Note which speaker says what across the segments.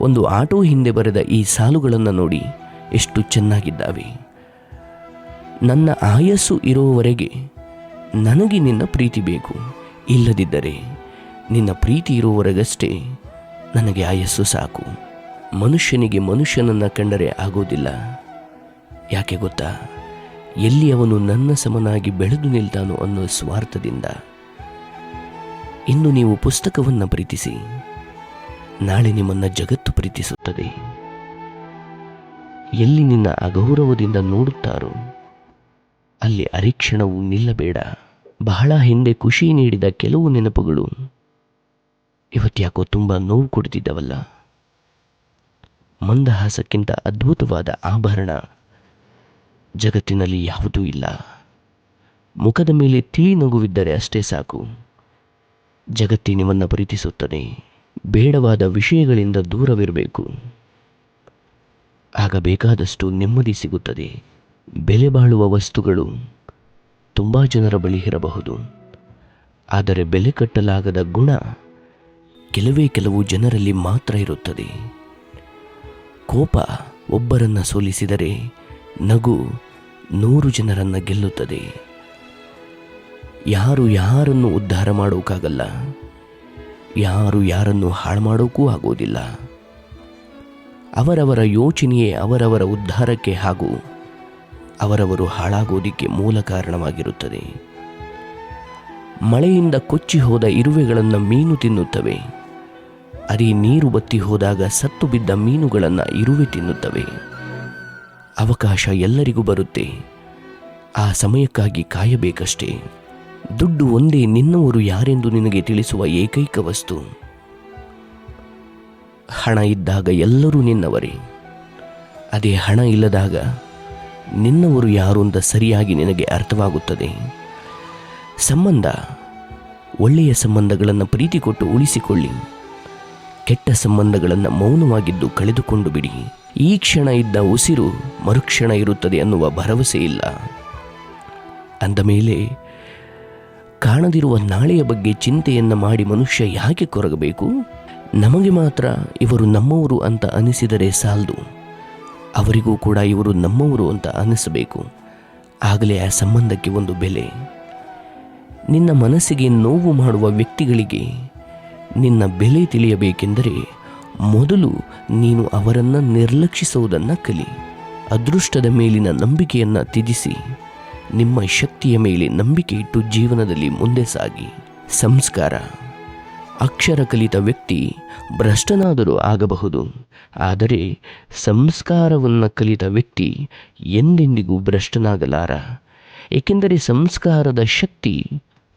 Speaker 1: ಒಂದು ಆಟೋ ಹಿಂದೆ ಬರೆದ ಈ ಸಾಲುಗಳನ್ನು ನೋಡಿ ಎಷ್ಟು ಚೆನ್ನಾಗಿದ್ದಾವೆ. ನನ್ನ ಆಯಸ್ಸು ಇರುವವರೆಗೆ ನನಗೆ ನಿನ್ನ ಪ್ರೀತಿ ಬೇಕು. ಇಲ್ಲದಿದ್ದರೆ ನಿನ್ನ ಪ್ರೀತಿ ಇರುವವರೆಗಷ್ಟೇ ನನಗೆ ಆಯಸ್ಸು ಸಾಕು. ಮನುಷ್ಯನಿಗೆ ಮನುಷ್ಯನನ್ನು ಕಂಡರೆ ಆಗೋದಿಲ್ಲ. ಯಾಕೆ ಗೊತ್ತಾ? ಎಲ್ಲಿ ಅವನು ನನ್ನ ಸಮನಾಗಿ ಬೆಳೆದು ನಿಲ್ತಾನೋ ಅನ್ನೋ ಸ್ವಾರ್ಥದಿಂದ. ಇನ್ನು ನೀವು ಪುಸ್ತಕವನ್ನು ಪ್ರೀತಿಸಿ. ನಾಳೆ ನಿಮ್ಮನ್ನು ಜಗತ್ತು ಪ್ರೀತಿಸುತ್ತದೆ. ಎಲ್ಲಿ ನಿನ್ನ ಅಗೌರವದಿಂದ ನೋಡುತ್ತಾರೋ, ಅಲ್ಲಿ ಅರಿಕ್ಷಣವು ನಿಲ್ಲಬೇಡ. ಬಹಳ ಹಿಂದೆ ಖುಷಿ ನೀಡಿದ ಕೆಲವು ನೆನಪುಗಳು. ಇವತ್ತ್ಯಾಕೋ ತುಂಬ ನೋವು ಕೊಡ್ತಿದ್ದವಲ್ಲ. ಮಂದಹಾಸಕ್ಕಿಂತ ಅದ್ಭುತವಾದ ಆಭರಣ. ಜಗತ್ತಿನಲ್ಲಿ ಯಾವುದೂ ಇಲ್ಲ. ಮುಖದ ಮೇಲೆ ತಿಳಿ ನಗುವಿದ್ದರೆ ಅಷ್ಟೇ ಸಾಕು. ಜಗತ್ತಿ ನಿಮ್ಮನ್ನು ಪ್ರೀತಿಸುತ್ತದೆ. ಬೇಡವಾದ ವಿಷಯಗಳಿಂದ ದೂರವಿರಬೇಕು. ಆಗ ಬೇಕಾದಷ್ಟು ನೆಮ್ಮದಿ ಸಿಗುತ್ತದೆ. ಬೆಲೆ ಬಾಳುವ ವಸ್ತುಗಳು ತುಂಬ ಜನರ ಬಳಿ ಇರಬಹುದು. ಆದರೆ ಬೆಲೆ ಕಟ್ಟಲಾಗದ ಗುಣ ಕೆಲವೇ ಕೆಲವು ಜನರಲ್ಲಿ ಮಾತ್ರ ಇರುತ್ತದೆ. ಕೋಪ ಒಬ್ಬರನ್ನು ಸೋಲಿಸಿದರೆ ನಗು ನೂರು ಜನರನ್ನು ಗೆಲ್ಲುತ್ತದೆ. ಯಾರು ಯಾರನ್ನು ಉದ್ಧಾರ ಮಾಡೋಕ್ಕಾಗಲ್ಲ ಯಾರು ಯಾರನ್ನು ಹಾಳು ಮಾಡೋಕ್ಕೂ ಆಗೋದಿಲ್ಲ. ಅವರವರ ಯೋಚನೆಯೇ ಅವರವರ ಉದ್ಧಾರಕ್ಕೆ ಹಾಗೂ ಅವರವರು ಹಾಳಾಗೋದಿಕ್ಕೆ ಮೂಲ ಕಾರಣವಾಗಿರುತ್ತದೆ. ಮಳೆಯಿಂದ ಕೊಚ್ಚಿ ಹೋದ ಇರುವೆಗಳನ್ನು ಮೀನು ತಿನ್ನುತ್ತವೆ. ಅರಿ ನೀರು ಬತ್ತಿ ಹೋದಾಗ ಸತ್ತು ಬಿದ್ದ ಮೀನುಗಳನ್ನು ಇರುವೆ ತಿನ್ನುತ್ತವೆ. ಅವಕಾಶ ಎಲ್ಲರಿಗೂ ಬರುತ್ತೆ. ಆ ಸಮಯಕ್ಕಾಗಿ ಕಾಯಬೇಕಷ್ಟೇ. ದುಡ್ಡು ಒಂದೇ ನಿನ್ನವರು ಯಾರೆಂದು ನಿನಗೆ ತಿಳಿಸುವ ಏಕೈಕ ವಸ್ತು? ಹಣ ಇದ್ದಾಗ ಎಲ್ಲರೂ ನಿನ್ನವರೇ. ಅದೇ ಹಣ ಇಲ್ಲದಾಗ ನಿನ್ನವರು ಯಾರು ಅಂತ ಸರಿಯಾಗಿ ನಿನಗೆ ಅರ್ಥವಾಗುತ್ತದೆ. ಸಂಬಂಧ, ಒಳ್ಳೆಯ ಸಂಬಂಧಗಳನ್ನು ಪ್ರೀತಿ ಕೊಟ್ಟು ಉಳಿಸಿಕೊಳ್ಳಿ. ಕೆಟ್ಟ ಸಂಬಂಧಗಳನ್ನು ಮೌನವಾಗಿದ್ದು ಕಳೆದುಕೊಂಡು ಬಿಡಿ. ಈ ಕ್ಷಣ ಇದ್ದ ಉಸಿರು ಮರುಕ್ಷಣ ಇರುತ್ತದೆ ಅನ್ನುವ ಭರವಸೆ ಇಲ್ಲ. ಅಂದ ಮೇಲೆ ಕಾಣದಿರುವ ನಾಳೆಯ ಬಗ್ಗೆ ಚಿಂತೆಯನ್ನು ಮಾಡಿ ಮನುಷ್ಯ ಯಾಕೆ ಕೊರಗಬೇಕು? ನಮಗೆ ಮಾತ್ರ ಇವರು ನಮ್ಮವರು ಅಂತ ಅನಿಸಿದರೆ ಸಾಲದು. ಅವರಿಗೂ ಕೂಡ ಇವರು ನಮ್ಮವರು ಅಂತ ಅನಿಸಬೇಕು. ಆಗಲೇ ಆ ಸಂಬಂಧಕ್ಕೆ ಒಂದು ಬೆಲೆ. ನಿನ್ನ ಮನಸ್ಸಿಗೆ ನೋವು ಮಾಡುವ ವ್ಯಕ್ತಿಗಳಿಗೆ ನಿನ್ನ ಬೆಲೆ ತಿಳಿಯಬೇಕೆಂದರೆ ಮೊದಲು ನೀನು ಅವರನ್ನು ನಿರ್ಲಕ್ಷಿಸುವುದನ್ನು ಕಲಿ. ಅದೃಷ್ಟದ ಮೇಲಿನ ನಂಬಿಕೆಯನ್ನು ತ್ಯಜಿಸಿ. ನಿಮ್ಮ ಶಕ್ತಿಯ ಮೇಲೆ ನಂಬಿಕೆ ಇಟ್ಟು ಜೀವನದಲ್ಲಿ ಮುಂದೆ ಸಾಗಿ. ಸಂಸ್ಕಾರ. ಅಕ್ಷರ ಕಲಿತ ವ್ಯಕ್ತಿ ಭ್ರಷ್ಟನಾದರೂ ಆಗಬಹುದು. ಆದರೆ ಸಂಸ್ಕಾರವನ್ನು ಕಲಿತ ವ್ಯಕ್ತಿ ಎಂದೆಂದಿಗೂ ಭ್ರಷ್ಟನಾಗಲಾರ. ಏಕೆಂದರೆ ಸಂಸ್ಕಾರದ ಶಕ್ತಿ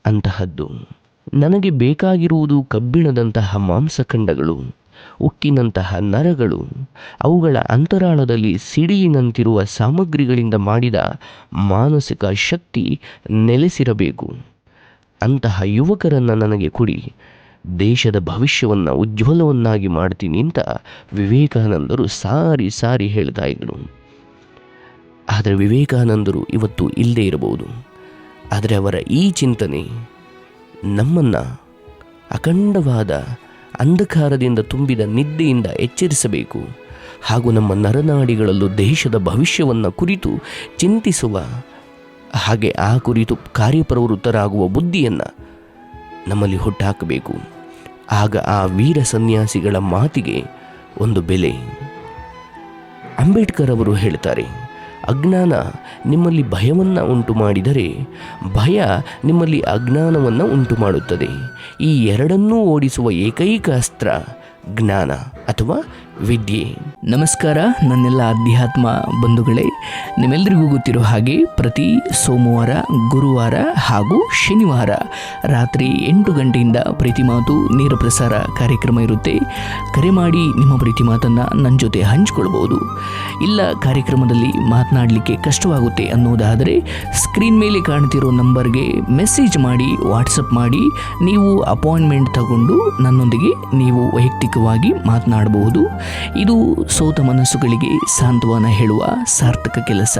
Speaker 1: ಅಂತಹದ್ದು. ನನಗೆ ಬೇಕಾಗಿರುವುದು ಕಬ್ಬಿಣದಂತಹ ಮಾಂಸಖಂಡಗಳು. ಉಕ್ಕಿನಂತಹ ನರಗಳು ಅವುಗಳ ಅಂತರಾಳದಲ್ಲಿ ಸಿಡಿಯಿನಂತಿರುವ ಸಾಮಗ್ರಿಗಳಿಂದ ಮಾಡಿದ ಮಾನಸಿಕ ಶಕ್ತಿ ನೆಲೆಸಿರಬೇಕು. ಅಂತಹ ಯುವಕರನ್ನು ನನಗೆ ಕೊಡಿ. ದೇಶದ ಭವಿಷ್ಯವನ್ನು ಉಜ್ವಲವನ್ನಾಗಿ ಮಾಡ್ತೀನಿ ಅಂತ ವಿವೇಕಾನಂದರು ಸಾರಿ ಸಾರಿ ಹೇಳ್ತಾ ಇದ್ರು. ಆದರೆ ವಿವೇಕಾನಂದರು ಇವತ್ತು ಇಲ್ಲದೆ ಇರಬಹುದು. ಆದರೆ ಅವರ ಈ ಚಿಂತನೆ ನಮ್ಮನ್ನು ಅಖಂಡವಾದ ಅಂಧಕಾರದಿಂದ ತುಂಬಿದ ನಿದ್ದೆಯಿಂದ ಎಚ್ಚರಿಸಬೇಕು ಹಾಗೂ ನಮ್ಮ ನರನಾಡಿಗಳಲ್ಲೂ ದೇಶದ ಭವಿಷ್ಯವನ್ನು ಕುರಿತು ಚಿಂತಿಸುವ ಹಾಗೆ ಆ ಕುರಿತು ಕಾರ್ಯಪ್ರವೃತ್ತರಾಗುವ ಬುದ್ಧಿಯನ್ನು ನಮ್ಮಲ್ಲಿ ಹುಟ್ಟಾಕಬೇಕು. ಆಗ ಆ ವೀರ ಸನ್ಯಾಸಿಗಳ ಮಾತಿಗೆ ಒಂದು ಬೆಲೆ. ಅಂಬೇಡ್ಕರ್ ಅವರು ಹೇಳ್ತಾರೆ ಅಜ್ಞಾನ ನಿಮ್ಮಲ್ಲಿ ಭಯವನ್ನು ಉಂಟು ಮಾಡಿದರೆ ಭಯ ನಿಮ್ಮಲ್ಲಿ ಅಜ್ಞಾನವನ್ನು ಉಂಟು ಮಾಡುತ್ತದೆ ಈ ಎರಡನ್ನೂ ಓಡಿಸುವ ಏಕೈಕ ಅಸ್ತ್ರ ಜ್ಞಾನ ಅಥವಾ ವಿದ್ಯೆ. ನಮಸ್ಕಾರ, ನನ್ನೆಲ್ಲ ಅಧ್ಯಾತ್ಮ ಬಂಧುಗಳೇ. ನಿಮ್ಮೆಲ್ಲರಿಗೂ ಗೊತ್ತಿರೋ ಹಾಗೆ ಪ್ರತಿ ಸೋಮವಾರ, ಗುರುವಾರ ಹಾಗೂ ಶನಿವಾರ ರಾತ್ರಿ ಎಂಟು ಗಂಟೆಯಿಂದ ಪ್ರೀತಿ ಮಾತು, ನೇರ ಪ್ರಸಾರ ಕಾರ್ಯಕ್ರಮ ಇರುತ್ತೆ. ಕರೆ ಮಾಡಿ ನಿಮ್ಮ ಪ್ರೀತಿ ಮಾತನ್ನು ನನ್ನ ಜೊತೆ ಹಂಚಿಕೊಳ್ಬೋದು. ಇಲ್ಲ, ಕಾರ್ಯಕ್ರಮದಲ್ಲಿ ಮಾತನಾಡಲಿಕ್ಕೆ ಕಷ್ಟವಾಗುತ್ತೆ ಅನ್ನೋದಾದರೆ ಸ್ಕ್ರೀನ್ ಮೇಲೆ ಕಾಣ್ತಿರೋ ನಂಬರ್ಗೆ ಮೆಸೇಜ್ ಮಾಡಿ ವಾಟ್ಸಪ್ ಮಾಡಿ, ನೀವು ಅಪಾಯಿಂಟ್ಮೆಂಟ್ ತಗೊಂಡು ನನ್ನೊಂದಿಗೆ ನೀವು ವೈಯಕ್ತಿಕವಾಗಿ ಮಾತನಾಡಬಹುದು ಇದು ಸೋತ ಮನಸ್ಸುಗಳಿಗೆ ಸಾಂತ್ವನ ಹೇಳುವ ಸಾರ್ಥಕ ಕೆಲಸ.